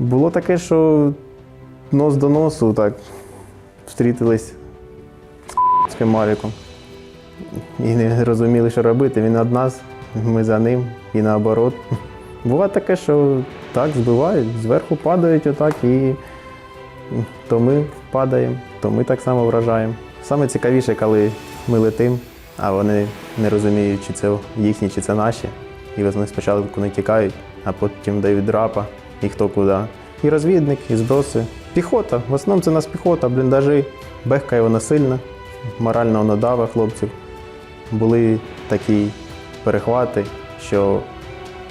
Було таке, що нос до носу так встрітились з цим Маріком. І не розуміли, що робити. Він од нас, ми за ним і наоборот. Буває таке, що так збивають, зверху падають отак, і то ми падаємо, то ми так само вражаємо. Саме цікавіше, коли ми летимо, а вони не розуміють, чи це їхні, чи це наші. І вони спочатку не тікають, а потім дають драпа, і хто куди. І розвідник, і зброси. Піхота. В основному це у нас піхота, бліндажі. Бехкає вона сильно, морально вона дава хлопців. Були такі перехвати, що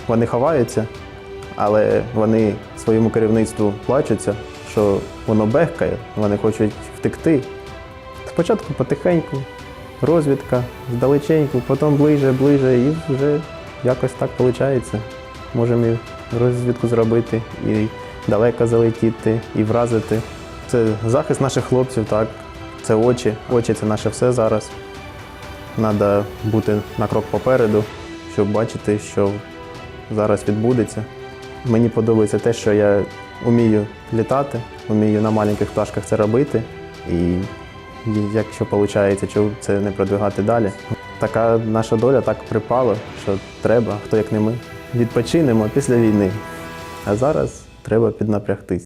вони ховаються, але вони своєму керівництву плачуться, що воно бехкає, вони хочуть втекти. Спочатку потихеньку, розвідка, здалеченьку, потім ближе, ближе, і вже якось так виходить. Можемо і розвідку зробити, і далеко залетіти, і вразити. Це захист наших хлопців, так. Це очі. Очі це наше все зараз. Треба бути на крок попереду, щоб бачити, що зараз відбудеться. Мені подобається те, що я вмію літати, вмію на маленьких пташках це робити. І якщо виходить, чого це не продвигати далі. Така наша доля так припала, що треба, хто як не ми. Відпочинемо після війни. А зараз треба піднапрягтись.